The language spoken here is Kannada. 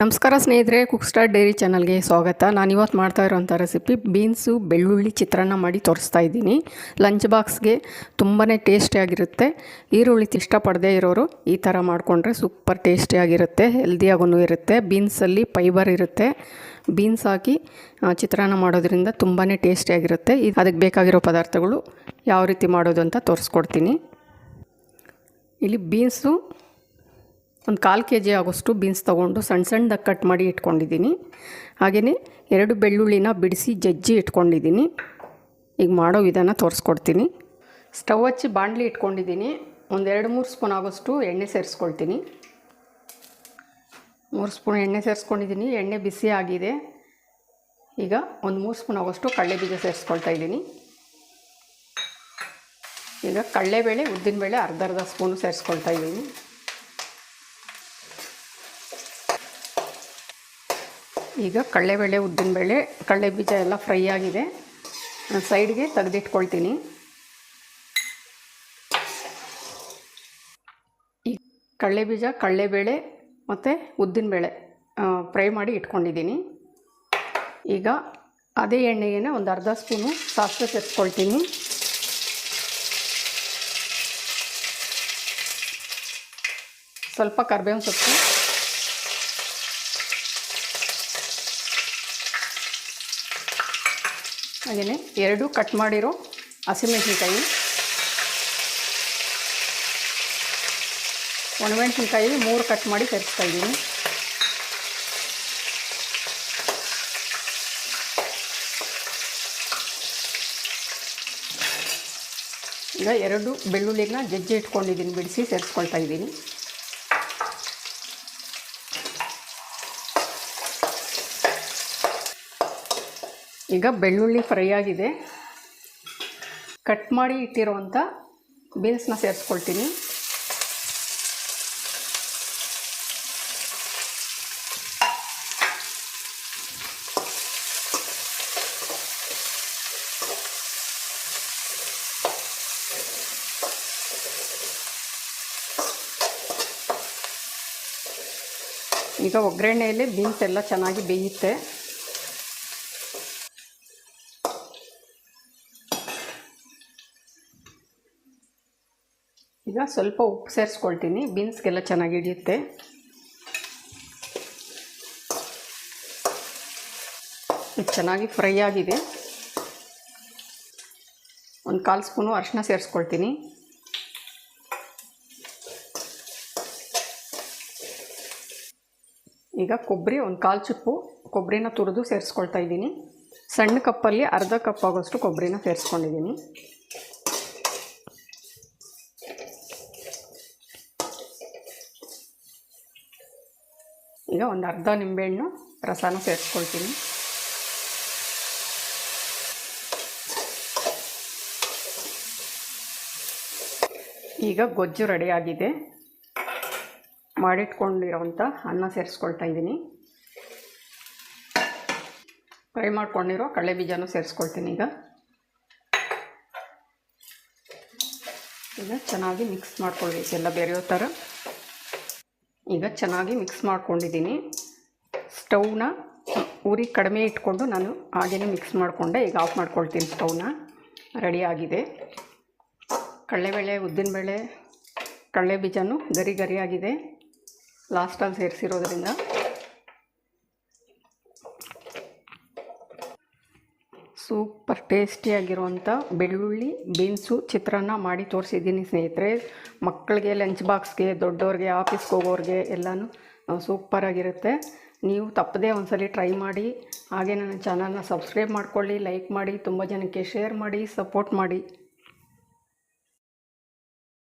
ನಮಸ್ಕಾರ ಸ್ನೇಹಿತರೆ ಕುಕ್ ಸ್ಟಾರ್ ಡೈರಿ ಚಾನಲ್ಗೆ ಸ್ವಾಗತ. ನಾನು ಇವತ್ತು ಮಾಡ್ತಾ ಇರೋಂಥ ರೆಸಿಪಿ ಬೀನ್ಸು ಬೆಳ್ಳುಳ್ಳಿ ಚಿತ್ರಾನ್ನ ಮಾಡಿ ತೋರಿಸ್ತಾ ಇದ್ದೀನಿ. ಲಂಚ್ ಬಾಕ್ಸ್ಗೆ ತುಂಬಾ ಟೇಸ್ಟಿಯಾಗಿರುತ್ತೆ ಈರುಳ್ಳಿ ಇಷ್ಟಪಡದೇ ಇರೋರು ಈ ಥರ ಮಾಡಿಕೊಂಡ್ರೆ ಸೂಪರ್ ಟೇಸ್ಟಿಯಾಗಿರುತ್ತೆ ಹೆಲ್ದಿಯಾಗೂ ಇರುತ್ತೆ. ಬೀನ್ಸಲ್ಲಿ ಫೈಬರ್ ಇರುತ್ತೆ. ಬೀನ್ಸ್ ಹಾಕಿ ಚಿತ್ರಾನ್ನ ಮಾಡೋದ್ರಿಂದ ತುಂಬಾ ಟೇಸ್ಟಿಯಾಗಿರುತ್ತೆ ಅದಕ್ಕೆ ಬೇಕಾಗಿರೋ ಪದಾರ್ಥಗಳು ಯಾವ ರೀತಿ ಮಾಡೋದು ಅಂತ ತೋರಿಸ್ಕೊಡ್ತೀನಿ. ಇಲ್ಲಿ ಬೀನ್ಸು ಒಂದು ಕಾಲು ಕೆ ಜಿ ಆಗೋಷ್ಟು ಬೀನ್ಸ್ ತೊಗೊಂಡು ಸಣ್ಣ ಸಣ್ಣದಾಗಿ ಕಟ್ ಮಾಡಿ ಇಟ್ಕೊಂಡಿದ್ದೀನಿ. ಹಾಗೆಯೇ ಎರಡು ಬೆಳ್ಳುಳ್ಳಿನ ಬಿಡಿಸಿ ಜಜ್ಜಿ ಇಟ್ಕೊಂಡಿದ್ದೀನಿ. ಈಗ ಮಾಡೋ ವಿಧಾನ ತೋರಿಸ್ಕೊಡ್ತೀನಿ. ಸ್ಟವ್ ಹಚ್ಚಿ ಬಾಣಲಿ ಇಟ್ಕೊಂಡಿದ್ದೀನಿ. ಒಂದು ಎರಡು ಮೂರು ಸ್ಪೂನ್ ಆಗೋಷ್ಟು ಎಣ್ಣೆ ಸೇರಿಸ್ಕೊಳ್ತೀನಿ. ಮೂರು ಸ್ಪೂನ್ ಎಣ್ಣೆ ಸೇರಿಸ್ಕೊಂಡಿದ್ದೀನಿ. ಎಣ್ಣೆ ಬಿಸಿ ಆಗಿದೆ. ಈಗ ಒಂದು ಮೂರು ಸ್ಪೂನ್ ಆಗೋಷ್ಟು ಕಡಲೆ ಬೀಜ ಸೇರಿಸ್ಕೊಳ್ತಾ ಇದ್ದೀನಿ. ಈಗ ಕಡಲೆಬೇಳೆ ಉದ್ದಿನಬೇಳೆ ಅರ್ಧ ಅರ್ಧ ಸ್ಪೂನು ಸೇರಿಸ್ಕೊಳ್ತಾ ಇದ್ದೀನಿ. ಈಗ ಕಡಲೆಬೇಳೆ ಉದ್ದಿನಬೇಳೆ ಕಡಲೆ ಬೀಜ ಎಲ್ಲ ಫ್ರೈ ಆಗಿದೆ. ಸೈಡ್ಗೆ ತೆಗೆದಿಟ್ಕೊಳ್ತೀನಿ. ಈ ಕಡಲೆ ಬೀಜ ಕಡಲೆಬೇಳೆ ಮತ್ತು ಉದ್ದಿನಬೇಳೆ ಫ್ರೈ ಮಾಡಿ ಇಟ್ಕೊಂಡಿದ್ದೀನಿ. ಈಗ ಅದೇ ಎಣ್ಣೆಗೆ ಒಂದು ಅರ್ಧ ಸ್ಪೂನು ಸಾಸಿವೆ ಸೇರಿಸ್ಕೊಳ್ತೀನಿ ಸ್ವಲ್ಪ ಕರ್ಬೇವಿನ ಸೊಪ್ಪು ಹಾಗೆಯೇ ಎರಡು ಕಟ್ ಮಾಡಿರೋ ಹಸಿಮೆಣಸಿನ್ಕಾಯಿ, ಒಣಮೆಣಸಿನ್ಕಾಯಿ ಮೂರು ಕಟ್ ಮಾಡಿ ಸೇರಿಸ್ತಾ ಇದ್ದೀನಿ. ಈಗ ಎರಡು ಬೆಳ್ಳುಳ್ಳಿನ ಜಜ್ಜಿ ಇಟ್ಕೊಂಡಿದ್ದೀನಿ, ಬಿಡಿಸಿ ಸೇರಿಸ್ಕೊಳ್ತಾ ಇದ್ದೀನಿ. ಈಗ ಬೆಳ್ಳುಳ್ಳಿ ಫ್ರೈ ಆಗಿದೆ. ಕಟ್ ಮಾಡಿ ಇಟ್ಟಿರುವಂಥ ಬೀನ್ಸ್ನ ಸೇರಿಸ್ಕೊಳ್ತೀನಿ. ಈಗ ಒಗ್ಗರಣೆಯಲ್ಲಿ ಬೀನ್ಸ್ ಎಲ್ಲ ಚೆನ್ನಾಗಿ ಬೇಯುತ್ತೆ. ಈಗ ಸ್ವಲ್ಪ ಉಪ್ಪು ಸೇರಿಸ್ಕೊಳ್ತೀನಿ. ಬೀನ್ಸ್ಗೆಲ್ಲ ಚೆನ್ನಾಗಿ ಹಿಡಿಯುತ್ತೆ. ಇದು ಚೆನ್ನಾಗಿ ಫ್ರೈ ಆಗಿದೆ. ಒಂದು ಕಾಲು ಸ್ಪೂನು ಅರಿಶಿನ ಸೇರಿಸ್ಕೊಳ್ತೀನಿ. ಈಗ ಕೊಬ್ಬರಿ, ಒಂದು ಕಾಲು ಚಿಪ್ಪು ಕೊಬ್ಬರಿನ ತುರಿದು ಸೇರಿಸ್ಕೊಳ್ತಾ ಇದ್ದೀನಿ. ಸಣ್ಣ ಕಪ್ಪಲ್ಲಿ ಅರ್ಧ ಕಪ್ ಆಗೋಷ್ಟು ಕೊಬ್ಬರಿನ ಸೇರಿಸ್ಕೊಂಡಿದ್ದೀನಿ. ಈಗ ಒಂದು ಅರ್ಧ ನಿಂಬೆಹಣ್ಣು ರಸನ ಸೇರಿಸ್ಕೊಳ್ತೀನಿ. ಈಗ ಗೊಜ್ಜು ರೆಡಿಯಾಗಿದೆ. ಮಾಡಿಟ್ಕೊಂಡಿರೋವಂಥ ಅನ್ನ ಸೇರಿಸ್ಕೊಳ್ತಾ ಇದ್ದೀನಿ. ಫ್ರೈ ಮಾಡ್ಕೊಂಡಿರೋ ಕಡಲೆ ಬೀಜನೂ ಸೇರಿಸ್ಕೊಳ್ತೀನಿ ಈಗ. ಈಗ ಚೆನ್ನಾಗಿ ಮಿಕ್ಸ್ ಮಾಡ್ಕೊಳ್ಬೇಕು ಎಲ್ಲ ಬೇರೆಯೋ ಥರ. ಈಗ ಚೆನ್ನಾಗಿ ಮಿಕ್ಸ್ ಮಾಡ್ಕೊಂಡಿದ್ದೀನಿ. ಸ್ಟೌವ್ನ ಉರಿ ಕಡಿಮೆ ಇಟ್ಕೊಂಡು ನಾನು ಹಾಗೇ ಮಿಕ್ಸ್ ಮಾಡಿಕೊಂಡೆ. ಈಗ ಆಫ್ ಮಾಡ್ಕೊಳ್ತೀನಿ ಸ್ಟೌವ್ನ. ರೆಡಿಯಾಗಿದೆ ಕಡಲೆಬೇಳೆ, ಉದ್ದಿನಬೇಳೆ, ಕಡಲೆ ಬೀಜನೂ ಗರಿ ಗರಿಯಾಗಿದೆ. ಲಾಸ್ಟಲ್ಲಿ ಸೇರಿಸಿರೋದ್ರಿಂದ ಸೂಪರ್ ಟೇಸ್ಟಿಯಾಗಿರುವಂಥ ಬೆಳ್ಳುಳ್ಳಿ, ಬೀನ್ಸು, ಚಿತ್ರಾನ್ನ ಮಾಡಿ ತೋರಿಸಿದ್ದೀನಿ ಸ್ನೇಹಿತರೆ. ಮಕ್ಕಳಿಗೆ ಲಂಚ್ ಬಾಕ್ಸ್ಗೆ ದೊಡ್ಡವ್ರಿಗೆ ಆಫೀಸ್ಗೆ ಹೋಗೋರಿಗೆ ಎಲ್ಲನೂ ಸೂಪರಾಗಿರುತ್ತೆ ನೀವು ತಪ್ಪದೇ ಒಂದ್ಸಲಿ ಟ್ರೈ ಮಾಡಿ. ಹಾಗೆ ನನ್ನ ಚಾನಲ್ನ ಸಬ್ಸ್ಕ್ರೈಬ್ ಮಾಡ್ಕೊಳ್ಳಿ ಲೈಕ್ ಮಾಡಿ, ತುಂಬ ಜನಕ್ಕೆ ಶೇರ್ ಮಾಡಿ ಸಪೋರ್ಟ್ ಮಾಡಿ.